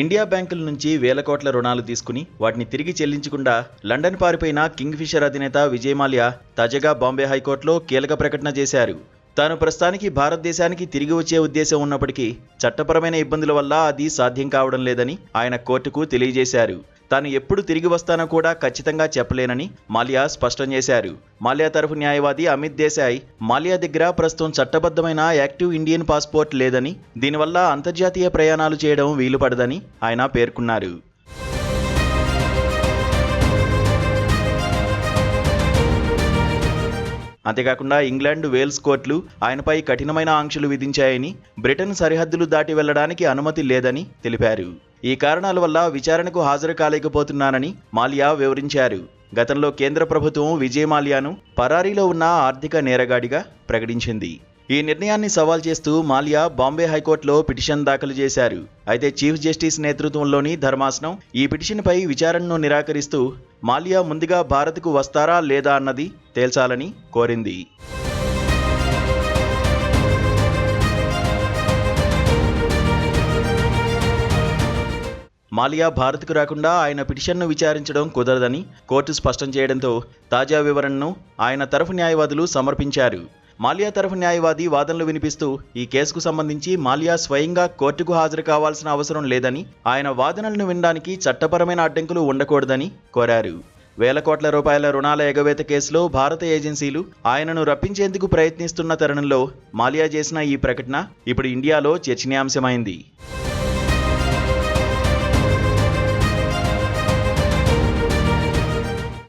India బ్యాంకుల నుంచి వేల కోట్ల రుణాలు తీసుకుని వాటిని తిరిగి చెల్లించకుండా లండన్ పారిపోయిన కింగ్ ఫిషర్ అధినేత విజయ్ మాల్యా తాజాగా బాంబే హైకోర్టులో కీలక ప్రకటన చేశారు. తాను ప్రస్తుతానికి భారతదేశానికి తిరిగి వచ్చే ఉద్దేశం ఉన్నప్పటికీ చట్టపరమైన ఇబ్బందుల వల్ల అది సాధ్యం కావడం లేదని ఆయన కోర్టుకు తెలియజేశారు. తాను ఎప్పుడు తిరిగి వస్తానో కూడా ఖచ్చితంగా చెప్పలేనని మాల్యా స్పష్టం చేశారు. మాల్యా తరఫు న్యాయవాది అమిత్ దేశాయ్ మాల్యా దగ్గర ప్రస్తుతం చట్టబద్ధమైన యాక్టివ్ ఇండియన్ పాస్పోర్ట్ లేదని దీనివల్ల అంతర్జాతీయ ప్రయాణాలు చేయడం వీలు పడదని ఆయన పేర్కొన్నారు. అంతేకాకుండా ఇంగ్లాండ్ వేల్స్ కోర్టులు ఆయనపై కఠినమైన ఆంక్షలు విధించాయని బ్రిటన్ సరిహద్దులు దాటి వెళ్ళడానికి అనుమతి లేదని తెలిపారు. ఈ కారణాల వల్ల విచారణకు హాజరు కాలేకపోతున్నానని మాల్యా వివరించారు. గతంలో కేంద్ర ప్రభుత్వం విజయ్ మాల్యాను పరారీలో ఉన్న ఆర్థిక నేరగాడిగా ప్రకటించింది. ఈ నిర్ణయాన్ని సవాల్ చేస్తూ మాల్యా బాంబే హైకోర్టులో పిటిషన్ దాఖలు చేశారు. అయితే చీఫ్ జస్టిస్ నేతృత్వంలోని ధర్మాసనం ఈ పిటిషన్పై విచారణను నిరాకరిస్తూ మాల్యా ముందుగా భారత్కు వస్తారా లేదా అన్నది తేల్చాలని కోరింది. మాలియా భారత్కు రాకుండా ఆయన పిటిషన్ను విచారించడం కుదరదని కోర్టు స్పష్టం చేయడంతో తాజా వివరణను ఆయన తరఫు న్యాయవాదులు సమర్పించారు. మాలియా తరఫు న్యాయవాది వాదనలు వినిపిస్తూ ఈ కేసుకు సంబంధించి మాలియా స్వయంగా కోర్టుకు హాజరు కావాల్సిన అవసరం లేదని ఆయన వాదనలను వినడానికి చట్టపరమైన అడ్డంకులు ఉండకూడదని కోరారు. వేల కోట్ల రూపాయల రుణాల ఎగవేత కేసులో భారత ఏజెన్సీలు ఆయనను రప్పించేందుకు ప్రయత్నిస్తున్న తరుణంలో మాలియా చేసిన ఈ ప్రకటన ఇప్పుడు ఇండియాలో చర్చనీయాంశమైంది.